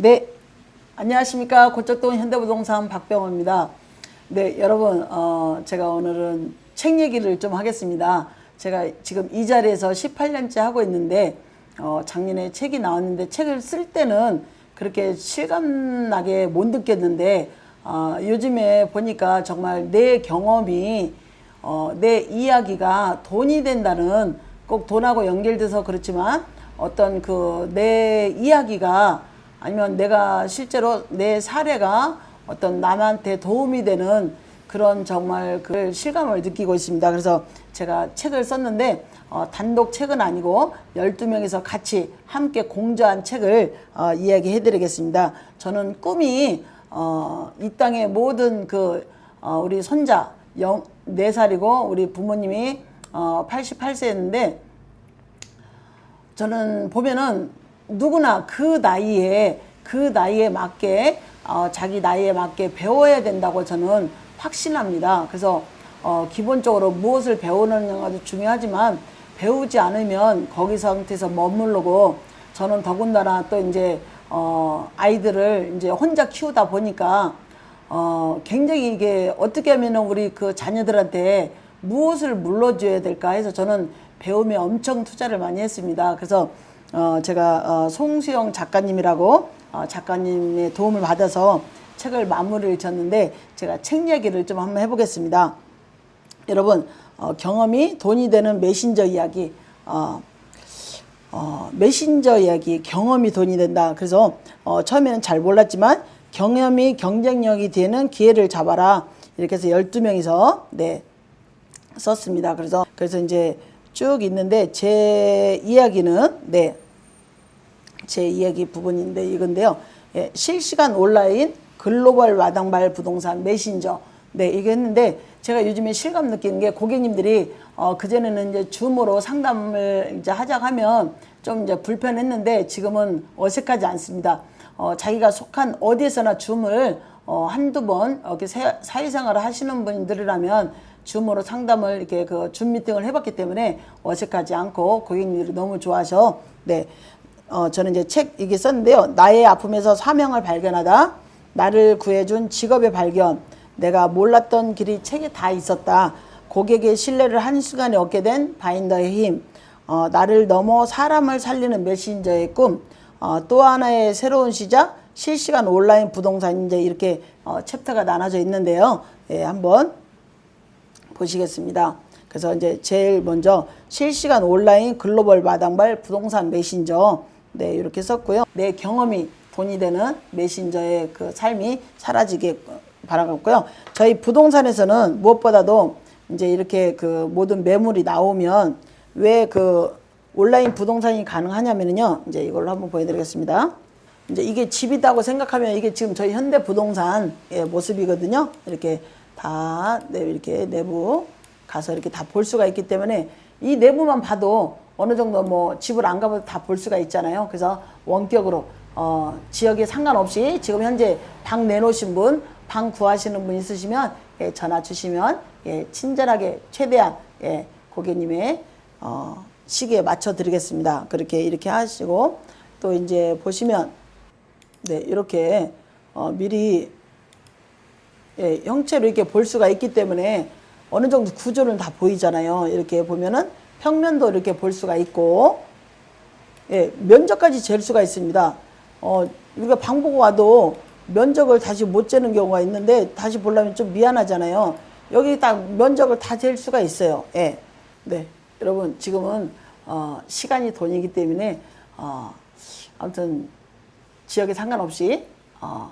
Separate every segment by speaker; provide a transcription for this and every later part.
Speaker 1: 네, 안녕하십니까. 고척동 현대부동산 박병호입니다. 네, 여러분, 어, 제가 오늘은 책 얘기를 좀 하겠습니다. 제가 지금 이 자리에서 18년째 하고 있는데, 어, 작년에 책이 나왔는데, 책을 쓸 때는 그렇게 실감나게 못 느꼈는데, 어, 요즘에 보니까 정말 내 경험이, 어, 내 이야기가 돈이 된다는 꼭 돈하고 연결돼서 그렇지만, 어떤 그 내 이야기가 아니면 내가 실제로 내 사례가 어떤 남한테 도움이 되는 그런 정말 그 실감을 느끼고 있습니다. 그래서 제가 책을 썼는데 어, 단독 책은 아니고 12명이서 같이 함께 공저한 책을 어, 이야기해 드리겠습니다. 저는 꿈이 어, 이 땅의 모든 그 어, 우리 손자 영, 4살이고 우리 부모님이 어, 88세였는데 저는 보면은 누구나 그 나이에 그 나이에 맞게 어, 자기 나이에 맞게 배워야 된다고 저는 확신합니다. 그래서 어, 기본적으로 무엇을 배우느냐가 중요하지만 배우지 않으면 거기 상태에서 머무르고 저는 더군다나 또 이제 어, 아이들을 이제 혼자 키우다 보니까 어, 굉장히 이게 어떻게 하면은 우리 그 자녀들한테 무엇을 물러줘야 될까 해서 저는 배움에 엄청 투자를 많이 했습니다. 그래서 어, 제가 어, 송수영 작가님이라고 어, 작가님의 도움을 받아서 책을 마무리를 졌는데 제가 책 얘기를 좀 한번 해보겠습니다. 여러분 어, 경험이 돈이 되는 메신저 이야기 어, 어, 메신저 이야기 경험이 돈이 된다. 그래서 어, 처음에는 잘 몰랐지만 경험이 경쟁력이 되는 기회를 잡아라. 이렇게 해서 12명이서 네, 썼습니다. 그래서 그래서 이제 쭉 있는데 제 이야기는 네. 제 이야기 부분인데 이건데요. 예, 실시간 온라인 글로벌 마당발 부동산 메신저. 네, 이게 했는데 제가 요즘에 실감 느끼는 게 고객님들이 어, 그전에는 이제 줌으로 상담을 이제 하자고 하면 좀 이제 불편했는데 지금은 어색하지 않습니다. 어, 자기가 속한 어디에서나 줌을 어, 한두 번 이렇게 사- 사회생활을 하시는 분들이라면 줌으로 상담을 이렇게 그 줌 미팅을 해봤기 때문에 어색하지 않고 고객님들이 너무 좋아하셔. 네. 어, 저는 이제 책 이게 썼는데요. 나의 아픔에서 사명을 발견하다. 나를 구해준 직업의 발견. 내가 몰랐던 길이 책에 다 있었다. 고객의 신뢰를 한순간에 얻게 된 바인더의 힘. 어, 나를 넘어 사람을 살리는 메신저의 꿈. 어, 또 하나의 새로운 시작. 실시간 온라인 부동산 이제 이렇게 어, 챕터가 나눠져 있는데요. 예, 한번 보시겠습니다. 그래서 이제 제일 먼저 실시간 온라인 글로벌 마당발 부동산 메신저 네 이렇게 썼고요. 내 경험이 돈이 되는 메신저의 그 삶이 사라지게 바라겠고요. 저희 부동산에서는 무엇보다도 이제 이렇게 그 모든 매물이 나오면 왜 그 온라인 부동산이 가능하냐면요. 이제 이걸로 한번 보여드리겠습니다. 이제 이게 집이다고 생각하면 이게 지금 저희 현대 부동산의 모습이거든요. 이렇게 다 네, 이렇게 내부 가서 이렇게 다 볼 수가 있기 때문에 이 내부만 봐도 어느 정도 뭐 집을 안 가봐도 다 볼 수가 있잖아요. 그래서 원격으로 어, 지역에 상관없이 지금 현재 방 내놓으신 분, 방 구하시는 분 있으시면 예, 전화 주시면 예, 친절하게 최대한 예, 고객님의 어, 시기에 맞춰 드리겠습니다. 그렇게 이렇게 하시고 또 이제 보시면 네, 이렇게 어, 미리 예, 형체로 이렇게 볼 수가 있기 때문에 어느 정도 구조는 다 보이잖아요. 이렇게 보면은 평면도 이렇게 볼 수가 있고, 예, 면적까지 잴 수가 있습니다. 어, 우리가 방 보고 와도 면적을 다시 못 재는 경우가 있는데 다시 보려면 좀 미안하잖아요. 여기 딱 면적을 다 잴 수가 있어요. 예. 네. 여러분, 지금은, 어, 시간이 돈이기 때문에, 어, 아무튼, 지역에 상관없이, 어,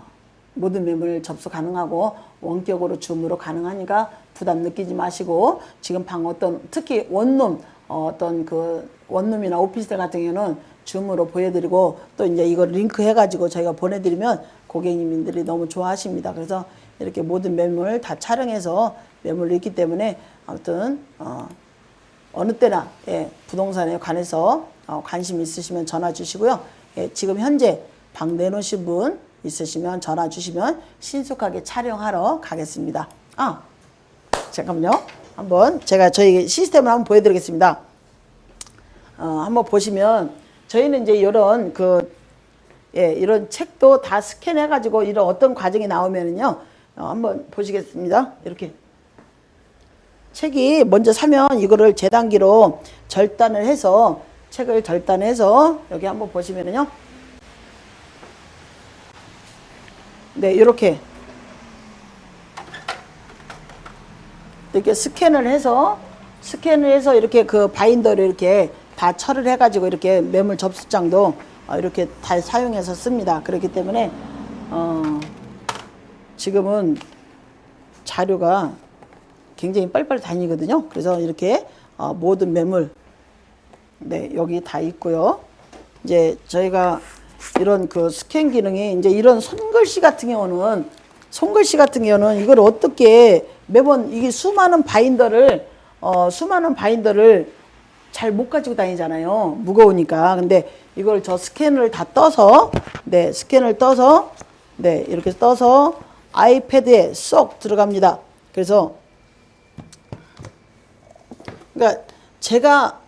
Speaker 1: 모든 매물 접수 가능하고 원격으로 줌으로 가능하니까 부담 느끼지 마시고 지금 방 어떤 특히 원룸 어, 어떤 그 원룸이나 오피스텔 같은 경우는 줌으로 보여드리고 또 이제 이거 링크 해가지고 저희가 보내드리면 고객님들이 너무 좋아하십니다. 그래서 이렇게 모든 매물 다 촬영해서 매물이 있기 때문에 아무튼 어, 어느 때나 예, 부동산에 관해서 어, 관심 있으시면 전화 주시고요. 예, 지금 현재 방 내놓으신 분 있으시면 전화 주시면 신속하게 촬영하러 가겠습니다. 아, 잠깐만요. 한번 제가 저희 시스템을 한번 보여드리겠습니다. 어, 한번 보시면 저희는 이제 이런 그 예, 이런 책도 다 스캔해 가지고 이런 어떤 과정이 나오면은요. 어, 한번 보시겠습니다. 이렇게 책이 먼저 사면 이거를 재단기로 절단을 해서 책을 절단해서 여기 한번 보시면은요. 네, 이렇게 이렇게 스캔을 해서 스캔을 해서 이렇게 그 바인더를 이렇게 다 처리를 해가지고 이렇게 매물 접수장도 어, 이렇게 다 사용해서 씁니다. 그렇기 때문에 어, 지금은 자료가 굉장히 빨리빨리 다니거든요. 그래서 이렇게 어, 모든 매물 네 여기 다 있고요. 이제 저희가 이런 그 스캔 기능이 이제 이런 손글씨 같은 경우는 손글씨 같은 경우는 이걸 어떻게 매번 이게 수많은 바인더를 어 수많은 바인더를 잘 못 가지고 다니잖아요. 무거우니까. 근데 이걸 저 스캔을 다 떠서 네, 스캔을 떠서 네, 이렇게 떠서 아이패드에 쏙 들어갑니다. 그래서 그러니까 제가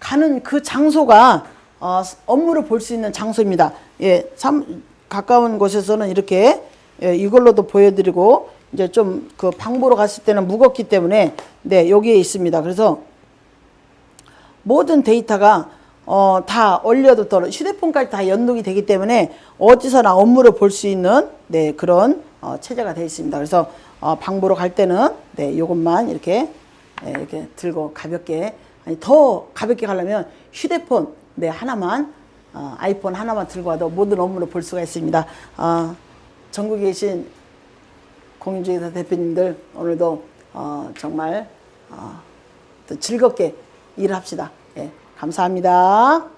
Speaker 1: 가는 그 장소가 어, 업무를 볼 수 있는 장소입니다. 예, 삼, 가까운 곳에서는 이렇게 예, 이걸로도 보여드리고 이제 좀 그 방보러 갔을 때는 무겁기 때문에 네 여기에 있습니다. 그래서 모든 데이터가 어, 다 올려도 또 휴대폰까지 다 연동이 되기 때문에 어디서나 업무를 볼 수 있는 네 그런 어, 체제가 되어 있습니다. 그래서 어, 방보러 갈 때는 네 이것만 이렇게 네, 이렇게 들고 가볍게 아니 더 가볍게 가려면 휴대폰 네 하나만 어, 아이폰 하나만 들고 와도 모든 업무를 볼 수가 있습니다. 어, 전국에 계신 공인중개사 대표님들 오늘도 어, 정말 어, 또 즐겁게 일합시다. 예, 감사합니다.